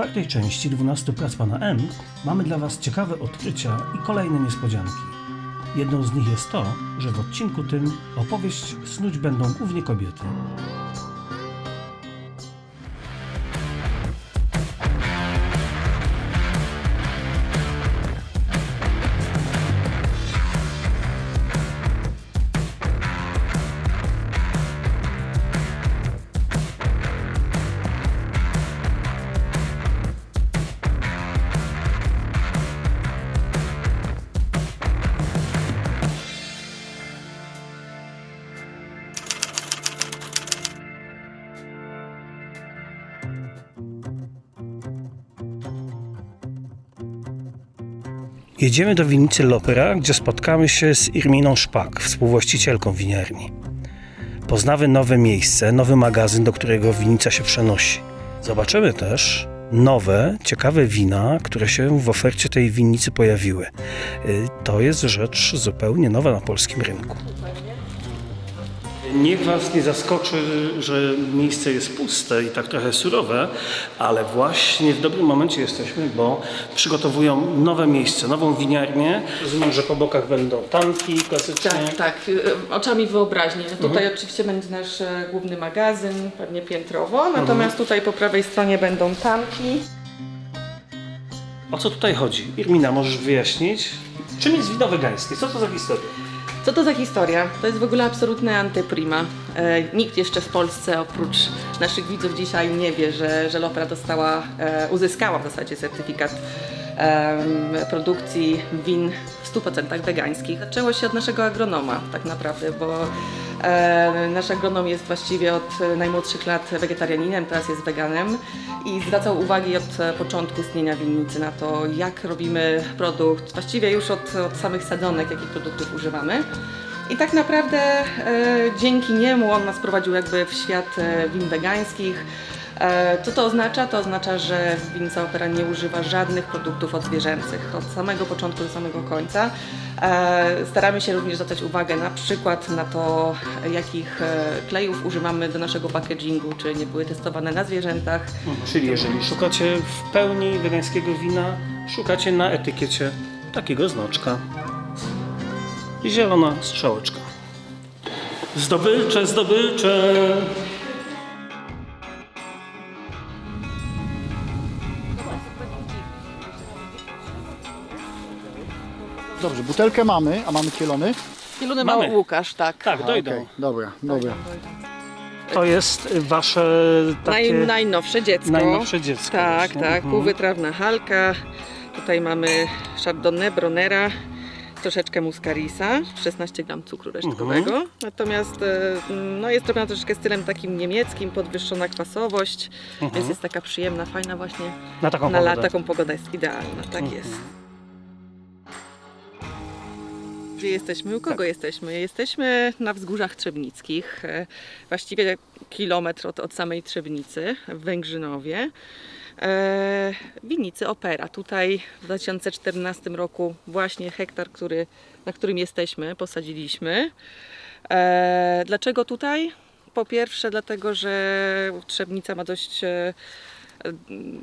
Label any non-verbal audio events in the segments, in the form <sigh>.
czwartej części 12 prac pana M mamy dla Was ciekawe odkrycia i kolejne niespodzianki. Jedną z nich jest to, że w odcinku tym opowieść snuć będą głównie kobiety. Jedziemy do winnicy Lopera, gdzie spotkamy się z Irminą Szpak, współwłaścicielką winiarni. Poznamy nowe miejsce, nowy magazyn, do którego winnica się przenosi. Zobaczymy też nowe, ciekawe wina, które się w ofercie tej winnicy pojawiły. Y, To jest rzecz zupełnie nowa na polskim rynku. Niech Was nie zaskoczy, że miejsce jest puste i tak trochę surowe, ale właśnie w dobrym momencie jesteśmy, bo przygotowują nowe miejsce, nową winiarnię. Rozumiem, że po bokach będą tanki klasycznie. Tak, tak, y, oczami wyobraźni. Tutaj oczywiście będzie nasz e, główny magazyn, pewnie piętrowo, natomiast tutaj po prawej stronie będą tanki. O co tutaj chodzi? Irmina, możesz wyjaśnić? Czym jest wino wegańskie? Co to za historia? Co to za historia? To jest w ogóle absolutne antyprima. E, nikt jeszcze w Polsce oprócz naszych widzów dzisiaj nie wie, że, że Lopra dostała, e, uzyskała w zasadzie certyfikat produkcji win w 100% wegańskich. Zaczęło się od naszego agronoma tak naprawdę, bo nasz agronom jest właściwie od najmłodszych lat wegetarianinem, teraz jest weganem i zwracał uwagi od e, początku istnienia winnicy na to, jak robimy produkt, właściwie już od, od samych sadzonek, jakich produktów używamy. I tak naprawdę e, dzięki niemu on nas prowadził jakby w świat e, win wegańskich. E, co to oznacza? To oznacza, że winnica opera nie używa żadnych produktów odzwierzęcych od samego początku do samego końca. E, staramy się również zwracać uwagę na przykład na to, jakich e, klejów używamy do naszego packagingu, czy nie były testowane na zwierzętach. Czyli jeżeli szukacie w pełni wegańskiego wina, szukacie na etykiecie takiego znaczka. Zielona strzałeczka. Zdobycze, zdobycze. Dobrze, butelkę mamy, a mamy kielony? Mamy. ma Łukasz, tak. Tak, dojdą. Okej, dobra, dobra. To jest wasze takie Naj, najnowsze dziecko. najnowsze dziecko. Tak, właśnie. tak. Mhm. Półwytrawna halka. Tutaj mamy Chardonnay, Bronera, troszeczkę muscarisa, 16 gram cukru resztkowego. Mhm. Natomiast e, no, jest robiona troszeczkę stylem takim niemieckim, podwyższona kwasowość, więc jest taka przyjemna, fajna właśnie. Mhm. Na taką Na pogodę. la, taką pogoda jest idealna, tak Mhm. jest. Gdzie jesteśmy? U kogo Tak. jesteśmy? Jesteśmy na wzgórzach Trzebnickich, e, właściwie kilometr od, od samej Trzebnicy, w Węgrzynowie. E, winnicy Opera. Tutaj w 2014 roku właśnie hektar, który, na którym jesteśmy, posadziliśmy. E, dlaczego tutaj? Po pierwsze dlatego, że Trzebnica ma dość e,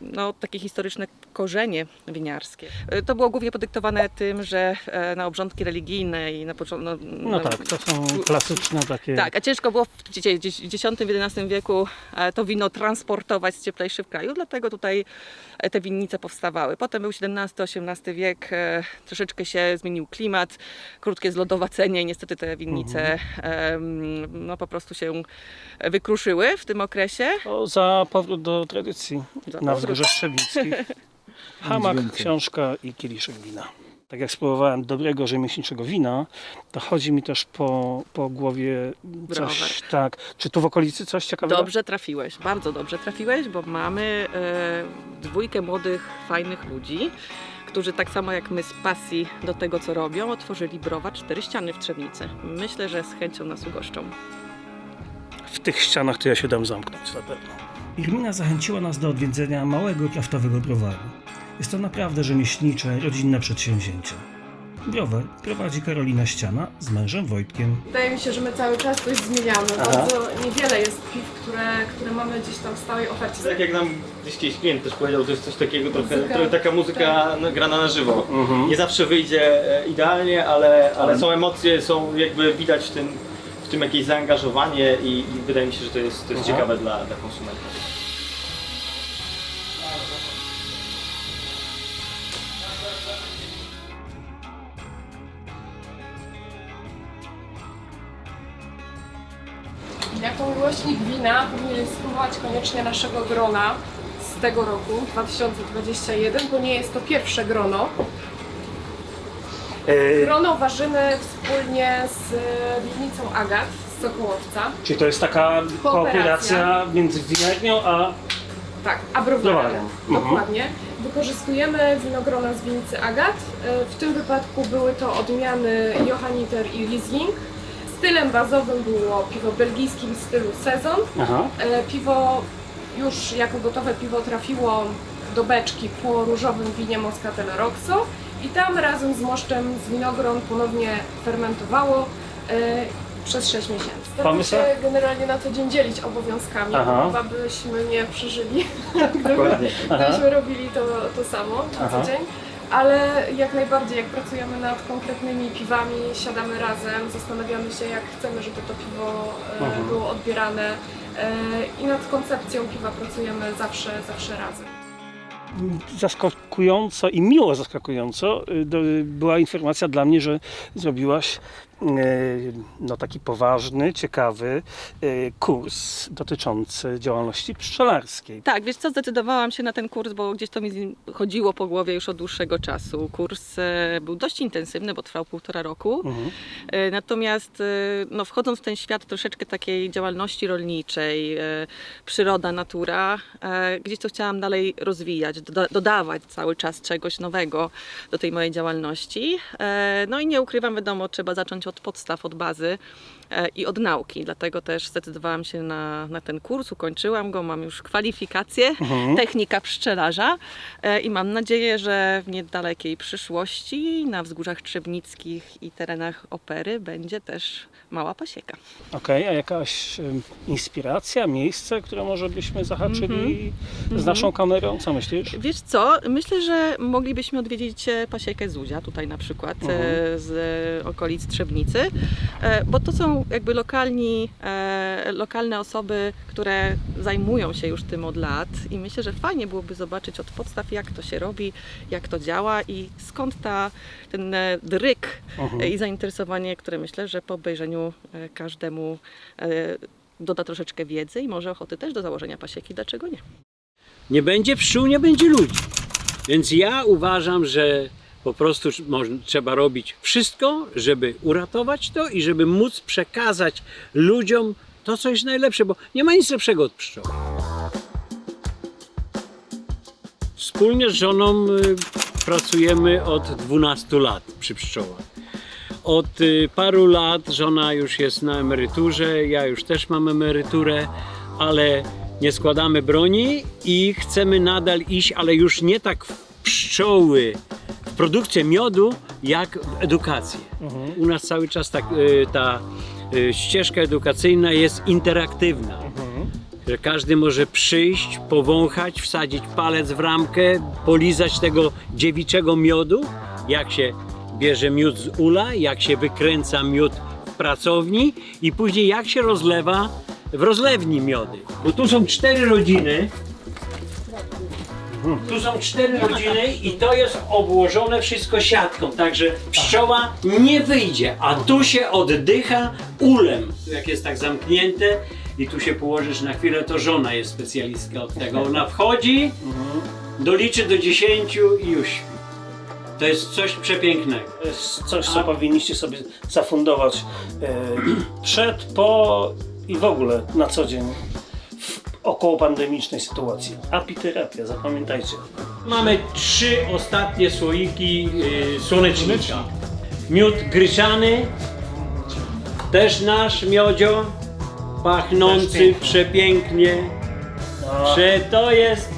no, takie historyczne korzenie winiarskie. E, To było głównie podyktowane tym, że e, na obrządki religijne i na początku... No tak, to są klasyczne takie. Tak, a ciężko było w X-XI wieku e, to wino transportować z cieplejszych krajów, dlatego tutaj te winnice powstawały. Potem był XVII-XVIII wiek, troszeczkę się zmienił klimat, krótkie zlodowacenie i niestety te winnice em, no, po prostu się wykruszyły w tym okresie. O, za powrót do tradycji Na wzgórzach Trzebnickich. <laughs> Hamak, książka i kieliszek wina. Tak jak spróbowałem dobrego rzemieślniczego wina, to chodzi mi też po, po głowie coś, Browar. tak. Czy tu w okolicy coś ciekawego? Dobrze trafiłeś, bardzo dobrze trafiłeś, bo mamy e, dwójkę młodych, fajnych ludzi, którzy tak samo jak my z pasji do tego, co robią, otworzyli browar Cztery Ściany w Trzebnicy. Myślę, że z chęcią nas ugoszczą. W tych ścianach to ja się dam zamknąć na pewno. Irmina zachęciła nas do odwiedzenia małego kraftowego browaru. Jest to naprawdę rzemieślnicze, rodzinne przedsięwzięcie. Browar prowadzi Karolina Ściana z mężem Wojtkiem. Wydaje mi się, że my cały czas coś zmieniamy. Bardzo niewiele jest piw, które, które mamy gdzieś tam w stałej ofercie. Tak jak nam gdzieś kiedyś klient też powiedział, to jest coś takiego trochę, Muzyka. trochę taka muzyka no, grana na żywo. Nie zawsze wyjdzie e, idealnie, ale, ale są emocje, są jakby widać w tym, tym jakieś zaangażowanie i, i wydaje mi się, że to jest, to jest ciekawe dla, dla konsumentów. Jako miłośnik wina powinien spróbować koniecznie naszego grona z tego roku, 2021, bo nie jest to pierwsze grono. Grono ważymy wspólnie z winnicą Agat z Sokołowca. Czyli to jest taka Kooperacja. kooperacja między winiarnią a Tak, a browarem. Mhm. Dokładnie. Wykorzystujemy winogrona z winnicy Agat. E, W tym wypadku były to odmiany Johanniter i Riesling. Stylem bazowym było piwo belgijskim w stylu sezon. Aha. E, Piwo już jako gotowe piwo trafiło do beczki po różowym winie Moscatel Roxo i tam razem z moszczem z winogron ponownie fermentowało e, przez 6 miesięcy. Staramy się generalnie na co dzień dzielić obowiązkami, Aha. bo byśmy nie przeżyli, <laughs> gdyby, gdybyśmy robili to, to samo na co dzień. Ale jak najbardziej, jak pracujemy nad konkretnymi piwami, siadamy razem, zastanawiamy się, jak chcemy, żeby to piwo e, Mhm. było odbierane e, i nad koncepcją piwa pracujemy zawsze, zawsze razem. Zaskakująco i miło zaskakująco y, była informacja dla mnie, że zrobiłaś no, taki poważny, ciekawy y, kurs dotyczący działalności pszczelarskiej. Tak, wiesz co, zdecydowałam się na ten kurs, bo gdzieś to mi chodziło po głowie już od dłuższego czasu. Kurs e, był dość intensywny, bo trwał półtora roku. Mhm. E, Natomiast e, no, wchodząc w ten świat troszeczkę takiej działalności rolniczej, e, przyroda, natura, e, gdzieś to chciałam dalej rozwijać, doda- dodawać cały czas czegoś nowego do tej mojej działalności. E, No i nie ukrywam, wiadomo, trzeba zacząć od podstaw, od bazy e, i od nauki. Dlatego też zdecydowałam się na, na ten kurs, ukończyłam go, mam już kwalifikację technika pszczelarza e, i mam nadzieję, że w niedalekiej przyszłości na wzgórzach trzebnickich i terenach opery będzie też mała pasieka. Okej, a jakaś inspiracja, miejsce, które może byśmy zahaczyli Mhm. z naszą kamerą? Co myślisz? Wiesz co, myślę, że moglibyśmy odwiedzić e, pasiekę Zuzia, tutaj na przykład e, z e, okolic Trzebnicy, e, bo to są jakby lokalni, e, lokalne osoby, które zajmują się już tym od lat i myślę, że fajnie byłoby zobaczyć od podstaw, jak to się robi, jak to działa i skąd ta, ten e, dryk i zainteresowanie, które myślę, że po obejrzeniu e, każdemu e, doda troszeczkę wiedzy i może ochoty też do założenia pasieki, dlaczego nie? Nie będzie pszczół, nie będzie ludzi. Więc ja uważam, że po prostu trzeba robić wszystko, żeby uratować to i żeby móc przekazać ludziom to, co jest najlepsze, bo nie ma nic lepszego od pszczoły. Wspólnie z żoną y, pracujemy od 12 lat przy pszczołach. Od y, paru lat żona już jest na emeryturze, ja już też mam emeryturę, ale nie składamy broni i chcemy nadal iść, ale już nie tak w pszczoły, w produkcję miodu, jak w edukację. U nas cały czas tak, y, ta y, ścieżka edukacyjna jest interaktywna. Że każdy może przyjść, powąchać, wsadzić palec w ramkę, polizać tego dziewiczego miodu, jak się bierze miód z ula, jak się wykręca miód w pracowni i później jak się rozlewa w rozlewni miody. Bo tu są cztery rodziny. Tu są cztery rodziny i to jest obłożone wszystko siatką, także pszczoła nie wyjdzie, a tu się oddycha ulem. Jak jest tak zamknięte i tu się położysz na chwilę, to żona jest specjalistka od tego. Ona wchodzi, doliczy do 10 i już śpi. To jest coś przepięknego. To jest coś, co powinniście sobie zafundować e, przed, po i w ogóle na co dzień w około pandemicznej sytuacji. Apiterapia, zapamiętajcie. Mamy trzy ostatnie słoiki y, słonecznika. Miód gryczany, też nasz miodzio, pachnący przepięknie. No, Że to jest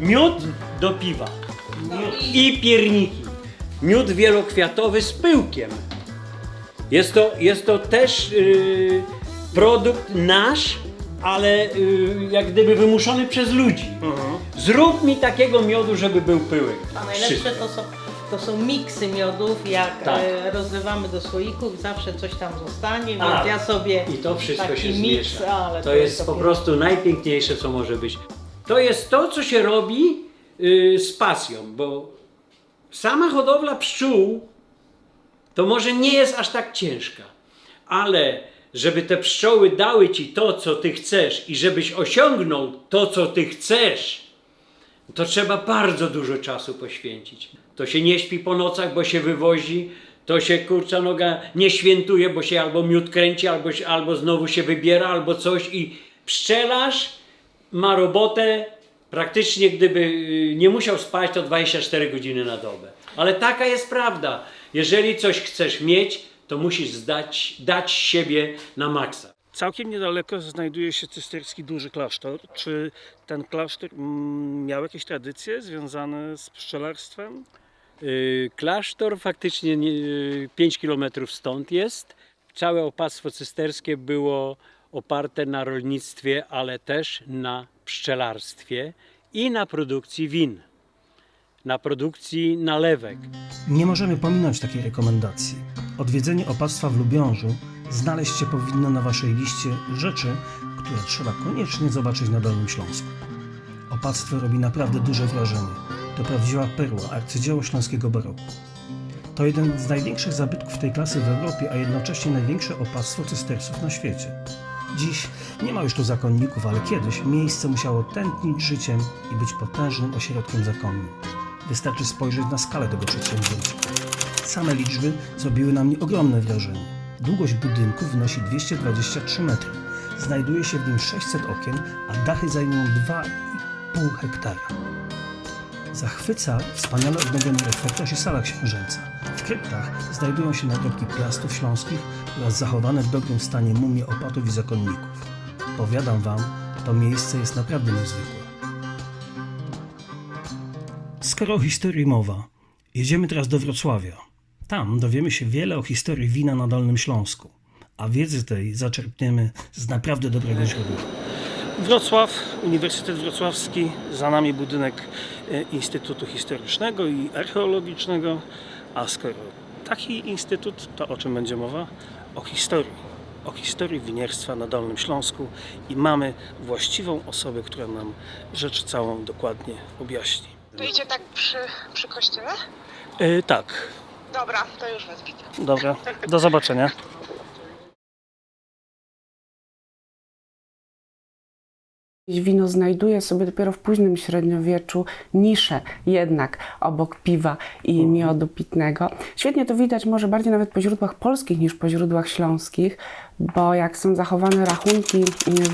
miód do piwa i pierniki. Miód wielokwiatowy z pyłkiem. Jest to, jest to też y, produkt nasz, ale y, jak gdyby wymuszony przez ludzi. Zrób mi takiego miodu, żeby był pyłek. A najlepsze to są, to są miksy miodów, jak Tak. e, rozlewamy do słoików, zawsze coś tam zostanie, więc A, ja sobie I to wszystko taki się miks, zmiesza. ale to jest po dopiero- prostu najpiękniejsze, co może być. To jest to, co się robi y, z pasją, bo sama hodowla pszczół to może nie jest aż tak ciężka, ale żeby te pszczoły dały ci to, co ty chcesz i żebyś osiągnął to, co ty chcesz, to trzeba bardzo dużo czasu poświęcić. To się nie śpi po nocach, bo się wywozi, to się kurcza noga nie świętuje, bo się albo miód kręci, albo, albo znowu się wybiera, albo coś i pszczelarz ma robotę praktycznie gdyby y, nie musiał spać to 24 godziny na dobę. Ale taka jest prawda. Jeżeli coś chcesz mieć, to musisz zdać, dać siebie na maksa. Całkiem niedaleko znajduje się cysterski duży klasztor. Czy ten klasztor mm, miał jakieś tradycje związane z pszczelarstwem? Y, Klasztor faktycznie nie, y, 5 km stąd jest. Całe opactwo cysterskie było oparte na rolnictwie, ale też na pszczelarstwie i na produkcji win, na produkcji nalewek. Nie możemy pominąć takiej rekomendacji. Odwiedzenie opactwa w Lubiążu znaleźć się powinno na Waszej liście rzeczy, które trzeba koniecznie zobaczyć na Dolnym Śląsku. Opactwo robi naprawdę duże wrażenie. To prawdziwa perła, arcydzieło śląskiego baroku. To jeden z największych zabytków tej klasy w Europie, a jednocześnie największe opactwo cystersów na świecie. Dziś nie ma już tu zakonników, ale kiedyś miejsce musiało tętnić życiem i być potężnym ośrodkiem zakonnym. Wystarczy spojrzeć na skalę tego przedsięwzięcia. Same liczby zrobiły na mnie ogromne wrażenie. Długość budynku wynosi 223 metry. Znajduje się w nim 600 okien, a dachy zajmują 2,5 hektara. Zachwyca wspaniale odnowiony refektarz i sala księżyca. W kryptach znajdują się nagrobki piastów śląskich oraz zachowane w dobrym stanie mumie opatów i zakonników. Powiadam wam, to miejsce jest naprawdę niezwykłe. Skoro o historii mowa, jedziemy teraz do Wrocławia. Tam dowiemy się wiele o historii wina na Dolnym Śląsku, a wiedzy tej zaczerpniemy z naprawdę dobrego źródła. Wrocław, Uniwersytet Wrocławski, za nami budynek e, Instytutu Historycznego i Archeologicznego, a skoro taki instytut, to o czym będzie mowa? O historii. O historii winierstwa na Dolnym Śląsku i mamy właściwą osobę, która nam rzecz całą dokładnie objaśni. To idzie tak przy, przy kościele? E, tak, Dobra, to już was widzę. dobra, do zobaczenia. Wino znajduje sobie dopiero w późnym średniowieczu niszę jednak obok piwa i miodu pitnego. Świetnie to widać może bardziej nawet po źródłach polskich niż po źródłach śląskich, bo jak są zachowane rachunki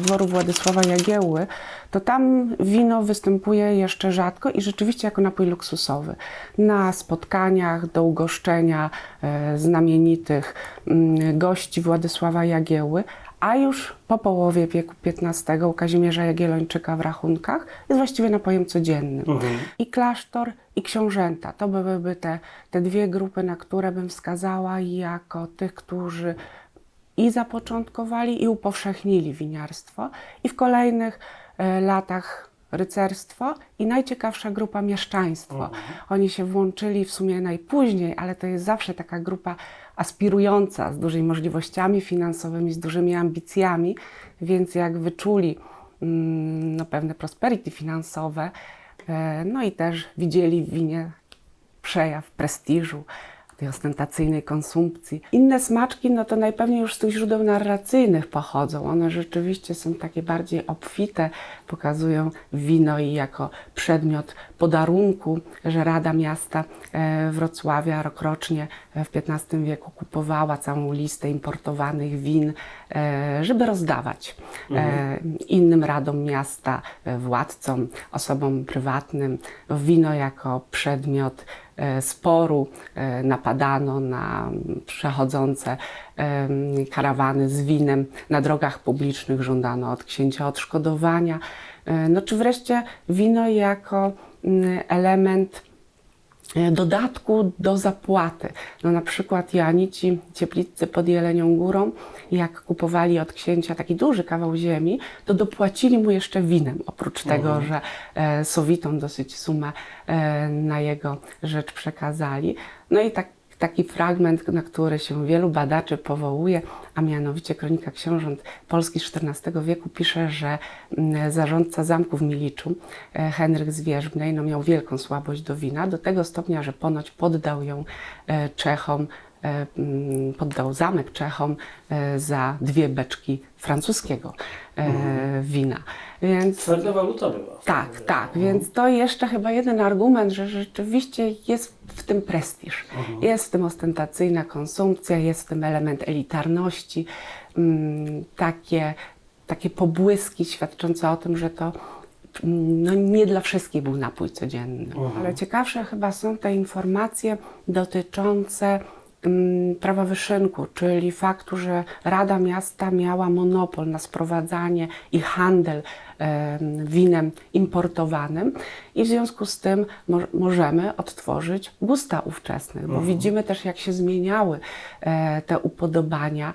dworu Władysława Jagiełły, to tam wino występuje jeszcze rzadko i rzeczywiście jako napój luksusowy. Na spotkaniach do ugoszczenia e, znamienitych mm, gości Władysława Jagiełły, a już po połowie wieku XV u Kazimierza Jagiellończyka w rachunkach jest właściwie napojem codziennym. I klasztor, i książęta. To byłyby te, te dwie grupy, na które bym wskazała jako tych, którzy i zapoczątkowali, i upowszechnili winiarstwo. I w kolejnych e, latach rycerstwo i najciekawsza grupa mieszczaństwo. Oni się włączyli w sumie najpóźniej, ale to jest zawsze taka grupa aspirująca, z dużymi możliwościami finansowymi, z dużymi ambicjami, więc jak wyczuli mm, no, pewne prosperity finansowe, e, no i też widzieli w winie przejaw prestiżu, tej ostentacyjnej konsumpcji. Inne smaczki, no to najpewniej już z tych źródeł narracyjnych pochodzą. One rzeczywiście są takie bardziej obfite, pokazują wino i jako przedmiot podarunku, że Rada Miasta e, Wrocławia rokrocznie w XV wieku kupowała całą listę importowanych win, e, żeby rozdawać e, innym radom miasta, władcom, osobom prywatnym. Wino jako przedmiot sporu e, napadano na przechodzące em, karawany z winem. Na drogach publicznych żądano od księcia odszkodowania. E, No czy wreszcie wino jako mm, element e, dodatku do zapłaty. No na przykład Joanici Cieplicy pod Jelenią Górą, jak kupowali od księcia taki duży kawał ziemi, to dopłacili mu jeszcze winem, oprócz tego, że e, sowitą dosyć sumę e, na jego rzecz przekazali. No i tak taki fragment, na który się wielu badaczy powołuje, a mianowicie Kronika Książąt Polski XIV wieku pisze, że mm, zarządca zamku w Miliczu, e, Henryk z Wierzbnej, no miał wielką słabość do wina, do tego stopnia, że ponoć poddał ją e, Czechom, poddał zamek Czechom e, za dwie beczki francuskiego e, wina. Więc Twarda waluta była. tak, tak, więc to jeszcze chyba jeden argument, że rzeczywiście jest w tym prestiż, jest w tym ostentacyjna konsumpcja, jest w tym element elitarności, mm, takie, takie pobłyski świadczące o tym, że to mm, no, nie dla wszystkich był napój codzienny. Ale ciekawsze chyba są te informacje dotyczące prawa wyszynku, czyli faktu, że Rada Miasta miała monopol na sprowadzanie i handel em, winem importowanym i w związku z tym mo możemy odtworzyć gusta ówczesnych, bo widzimy też jak się zmieniały e, te upodobania,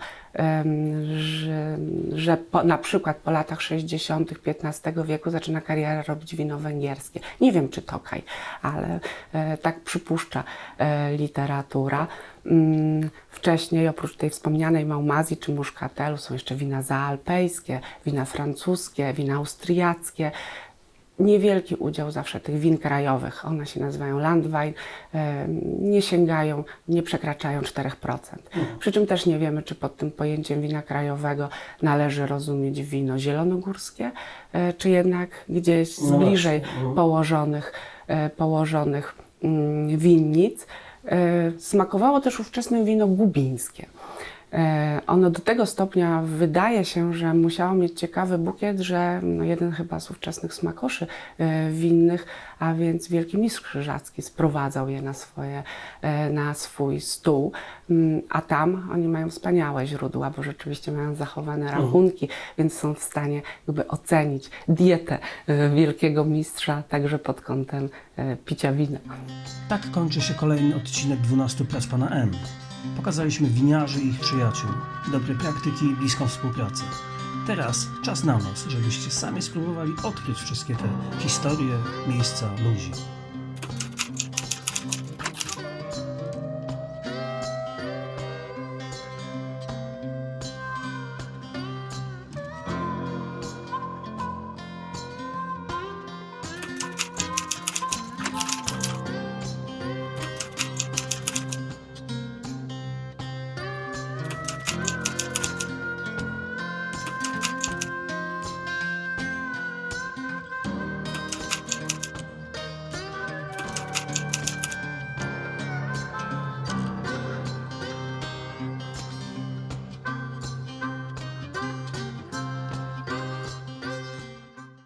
że, że po, na przykład po latach 60. XV wieku zaczyna karierę robić wino węgierskie. Nie wiem czy Tokaj, ale e, tak przypuszcza e, literatura. Mm, Wcześniej oprócz tej wspomnianej Maumazji czy Muszkatelu są jeszcze wina zaalpejskie, wina francuskie, wina austriackie. Niewielki udział zawsze tych win krajowych, one się nazywają Landwein, nie sięgają, nie przekraczają 4%. Przy czym też nie wiemy, czy pod tym pojęciem wina krajowego należy rozumieć wino zielonogórskie, e, czy jednak gdzieś z No bliżej mhm. położonych, e, położonych mm, winnic. E, Smakowało też ówczesne wino gubińskie. E, Ono do tego stopnia wydaje się, że musiało mieć ciekawy bukiet, że no jeden chyba z ówczesnych smakoszy e, winnych, a więc Wielki Mistrz Krzyżacki sprowadzał je na, swoje, e, na swój stół, Mm, a tam oni mają wspaniałe źródła, bo rzeczywiście mają zachowane rachunki, więc są w stanie jakby ocenić dietę Wielkiego Mistrza także pod kątem picia wina. Tak kończy się kolejny odcinek 12 prac pana M. Pokazaliśmy winiarzy i ich przyjaciół, dobre praktyki i bliską współpracę. Teraz czas na nas, żebyście sami spróbowali odkryć wszystkie te historie, miejsca, ludzi.